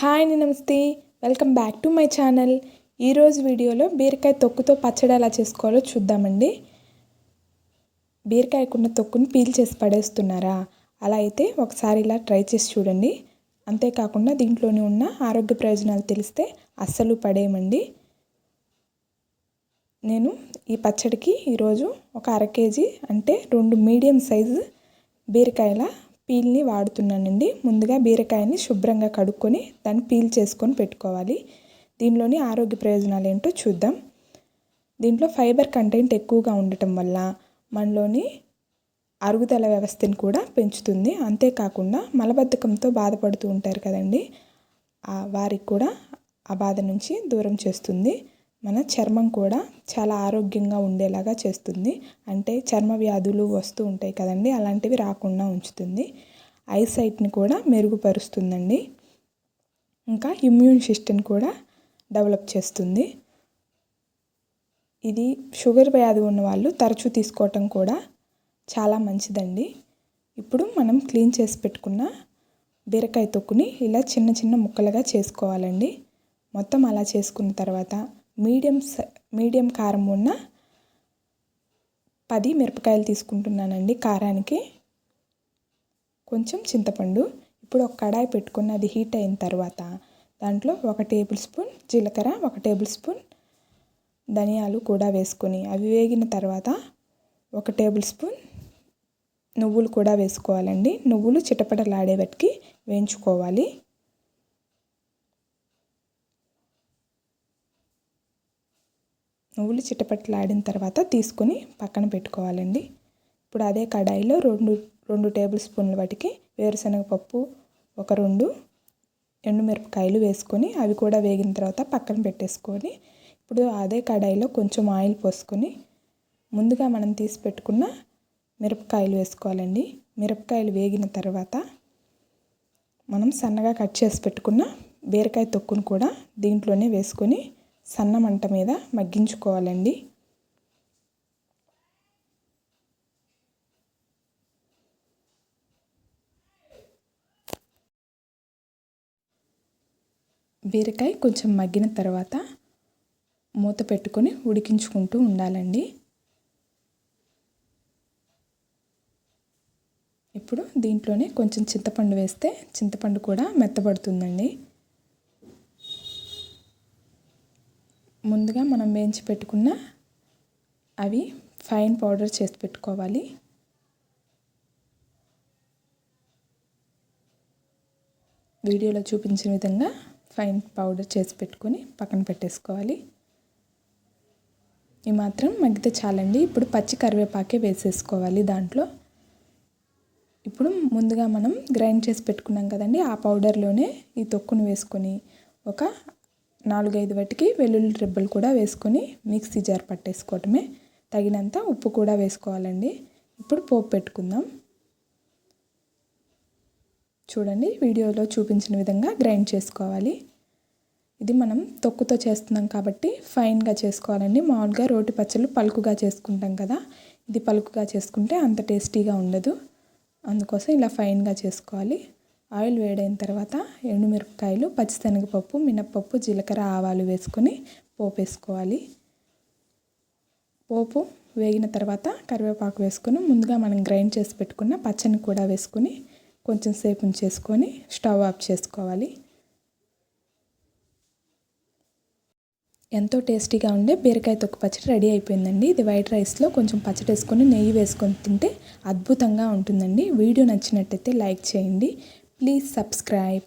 Hi అండి నమస్తే. Welcome back to my channel. ఈరోజు వీడియోలో బీరకాయ తొక్కుతో పచ్చడి ఎలా చేసుకోవాలో చూద్దామండి. బీరకాయకున్న తొక్కుని పీల్ చేసి పడేస్తున్నారా? అలా అయితే ఒకసారి ఇలా ట్రై చేసి చూడండి. అంతేకాకుండా దీంట్లోనే ఉన్న ఆరోగ్య ప్రయోజనాలు తెలిస్తే అస్సలు పడేయమండి. నేను ఈ పచ్చడికి ఈరోజు ఒక అర కేజీ అంటే రెండు మీడియం సైజు బీరకాయల పీల్ని వాడుతున్నానండి. ముందుగా బీరకాయని శుభ్రంగా కడుక్కొని దాన్ని పీల్ చేసుకొని పెట్టుకోవాలి. దీనిలోని ఆరోగ్య ప్రయోజనాలు ఏంటో చూద్దాం. దీంట్లో ఫైబర్ కంటెంట్ ఎక్కువగా ఉండటం వల్ల మనలోని అరుగుదల వ్యవస్థని కూడా పెంచుతుంది. అంతేకాకుండా మలబద్ధకంతో బాధపడుతూ ఉంటారు కదండి. వారికి కూడా ఆ బాధ నుంచి దూరం చేస్తుంది. మన చర్మం కూడా చాలా ఆరోగ్యంగా ఉండేలాగా చేస్తుంది. అంటే చర్మ వ్యాధులు వస్తూ ఉంటాయి కదండి అలాంటివి రాకుండా ఉంచుతుంది. ఐసైట్ని కూడా మెరుగుపరుస్తుందండి. ఇంకా ఇమ్యూన్ సిస్టమ్ కూడా డెవలప్ చేస్తుంది. ఇది షుగర్ వ్యాధి ఉన్న వాళ్ళు తరచూ తీసుకోవటం కూడా చాలా మంచిదండి. ఇప్పుడు మనం క్లీన్ చేసి పెట్టుకున్న బీరకాయ తొక్కుని ఇలా చిన్న చిన్న ముక్కలుగా చేసుకోవాలండి. మొత్తం అలా చేసుకున్న తర్వాత మీడియం మీడియం కారం ఉన్న పది మిరపకాయలు తీసుకుంటున్నానండి కారానికి. కొంచెం చింతపండు. ఇప్పుడు ఒక కడాయి పెట్టుకుని అది హీట్ అయిన తర్వాత దాంట్లో ఒక టేబుల్ స్పూన్ జీలకర్ర ఒక టేబుల్ స్పూన్ ధనియాలు కూడా వేసుకొని అవి వేగిన తర్వాత ఒక టేబుల్ స్పూన్ నువ్వులు కూడా వేసుకోవాలండి. నువ్వులు చిటపటలాడేబట్టికి వేయించుకోవాలి. నువ్వులు చిటపట్లాడిన తర్వాత తీసుకొని పక్కన పెట్టుకోవాలండి. ఇప్పుడు అదే కడాయిలో రెండు రెండు టేబుల్ స్పూన్ల వాటికి వేరుశనగపప్పు ఒక రెండు ఎండుమిరపకాయలు వేసుకొని అవి కూడా వేగిన తర్వాత పక్కన పెట్టేసుకొని ఇప్పుడు అదే కడాయిలో కొంచెం ఆయిల్ పోసుకొని ముందుగా మనం తీసి పెట్టుకున్న మిరపకాయలు వేసుకోవాలండి. మిరపకాయలు వేగిన తర్వాత మనం సన్నగా కట్ చేసి పెట్టుకున్న బీరకాయ తొక్కును కూడా దీంట్లోనే వేసుకొని సన్న మంట మీద మగ్గించుకోవాలండి. బీరకాయ కొంచెం మగ్గిన తర్వాత మూత పెట్టుకొని ఉడికించుకుంటూ ఉండాలండి. ఇప్పుడు దీంట్లోనే కొంచెం చింతపండు వేస్తే చింతపండు కూడా మెత్తబడుతుందండి. ముందుగా మనం వేయించి పెట్టుకున్న అవి ఫైన్ పౌడర్ చేసి పెట్టుకోవాలి. వీడియోలో చూపించిన విధంగా ఫైన్ పౌడర్ చేసి పెట్టుకొని పక్కన పెట్టేసుకోవాలి. ఈ మాత్రం మగ్గితే చాలండి. ఇప్పుడు పచ్చి కరివేపాకే వేసేసుకోవాలి దాంట్లో. ఇప్పుడు ముందుగా మనం గ్రైండ్ చేసి పెట్టుకున్నాం కదండి ఆ పౌడర్లోనే ఈ తొక్కును వేసుకొని ఒక నాలుగైదు వాటికి వెల్లుల్లి రెబ్బలు కూడా వేసుకొని మిక్సీ జార్ పట్టేసుకోవటమే. తగినంత ఉప్పు కూడా వేసుకోవాలండి. ఇప్పుడు పోపు పెట్టుకుందాం. చూడండి వీడియోలో చూపించిన విధంగా గ్రైండ్ చేసుకోవాలి. ఇది మనం తొక్కుతో చేస్తున్నాం కాబట్టి ఫైన్గా చేసుకోవాలండి. మామూలుగా రోటి పచ్చళ్ళు పలుకుగా చేసుకుంటాం కదా. ఇది పలుకుగా చేసుకుంటే అంత టేస్టీగా ఉండదు. అందుకోసం ఇలా ఫైన్గా చేసుకోవాలి. ఆయిల్ వేడైన తర్వాత ఎండుమిరపకాయలు పచ్చిశనగపప్పు మినప్పప్పు జీలకర్ర ఆవాలు వేసుకొని పోపు వేసుకోవాలి పోపు వేగిన తర్వాత కరివేపాకు వేసుకొని ముందుగా మనం గ్రైండ్ చేసి పెట్టుకున్న పచ్చని కూడా వేసుకొని కొంచెం సేపు ఉంచేసుకొని స్టవ్ ఆఫ్ చేసుకోవాలి. ఎంతో టేస్టీగా ఉండే బీరకాయ తొక్కు పచ్చడి రెడీ అయిపోయిందండి. ఇది వైట్ రైస్లో కొంచెం పచ్చడి వేసుకొని నెయ్యి వేసుకొని తింటే అద్భుతంగా ఉంటుందండి. వీడియో నచ్చినట్టయితే లైక్ చేయండి. Please subscribe.